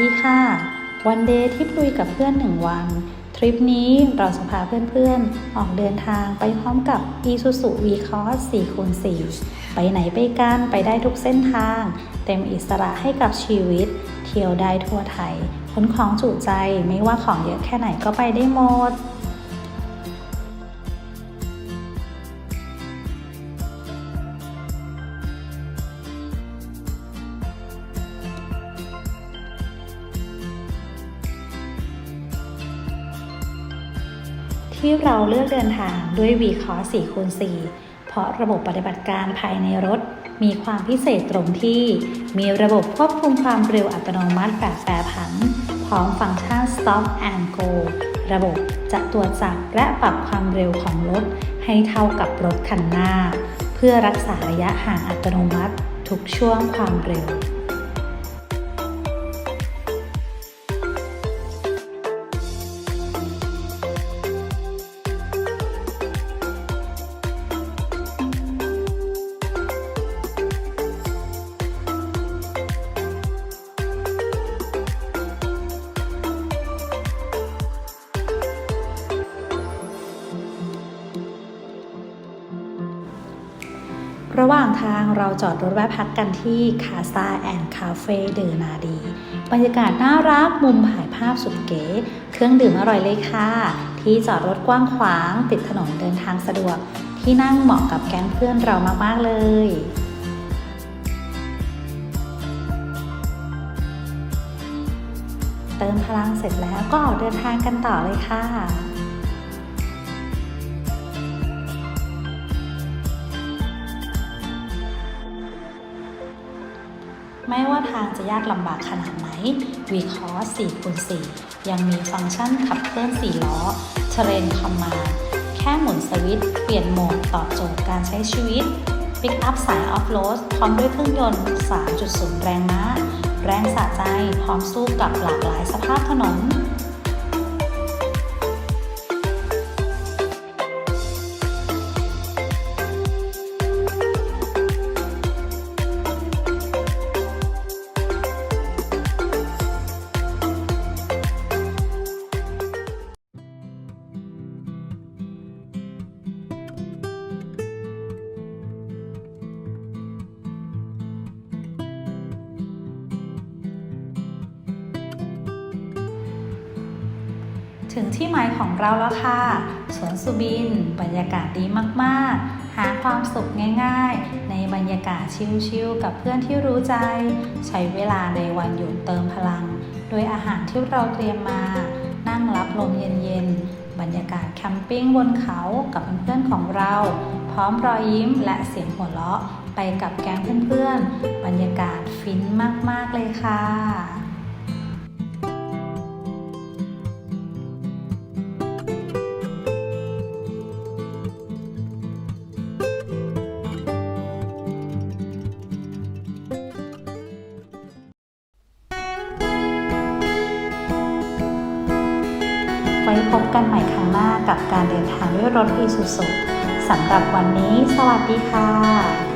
ดีค่ะ วันเดย์ทริปลุยกับเพื่อนหนึ่งวัน ทริปนี้เราจะพาเพื่อนๆ ออกเดินทางไปพร้อมกับ Isuzu V-Cross 4คูณ4ไปไหนไปกันไปได้ทุกเส้นทาง เต็มอิสระให้กับชีวิต เที่ยวได้ทั่วไทยขนของจุใจไม่ว่าของเยอะแค่ไหนก็ไปได้หมด ที่เราเลือกเดินทางด้วย v c o s 4คูณ4เพราะระบบปฏิบัติการภายในรถ มีความพิเศษตรงที่ มีระบบควบคุมความเร็วอัตโนมัติแบบแปรผัน พร้อมฟังก์ชัน Stop and Go ระบบจะตรวจจับและปรับความเร็วของรถ ให้เท่ากับรถคันหน้า เพื่อรักษาระยะห่างอัตโนมัติ ทุกช่วงความเร็ว ระหว่างทางเราจอดรถแวะพักกันที่คาซาแอนด์คาเฟ่เดอนาดี บรรยากาศน่ารักมุมถ่ายภาพสุดเก๋ เครื่องดื่มอร่อยเลยค่ะ ที่จอดรถกว้างขวาง ติดถนนเดินทางสะดวก ที่นั่งเหมาะกับแก๊งเพื่อนเรามาก ๆ เลยเติมพลังเสร็จแล้วก็ออกเดินทางกันต่อเลยค่ะ ไม่ว่าทางจะยากลำบากขนาดไหน v c o s 4คูณ4ยังมีฟังก์ชันขับเคลื่อน 4 ล้อ Terrain Command แค่หมุนสวิตช์เปลี่ยนโหมดตอบโจทย์การใช้ชีวิต Pick up สายออฟโรดพร้อมด้วยเครื่องยนต์ 3.0 แรงม้า แรงสะใจ พร้อมสู้กับหลากหลายสภาพถนน ถึงที่หมายของเราแล้วค่ะ สวนสุบิน บรรยากาศดีมากๆ หาความสุขง่ายๆ ในบรรยากาศชิลๆ กับเพื่อนที่รู้ใจ ใช้เวลาในวันหยุดเติมพลัง โดยอาหารที่เราเตรียมมา นั่งรับลมเย็นๆ บรรยากาศแคมปิ้งบนเขากับเพื่อนๆของเรา พร้อมรอยยิ้มและเสียงหัวเราะไปกับแก๊งเพื่อนๆ บรรยากาศฟินมากๆเลยค่ะ ว้พบกันใหม่ครั้งหน้ากับการเดินทางด้วยรถอีซูซุสำหรับวันนี้ สวัสดีค่ะ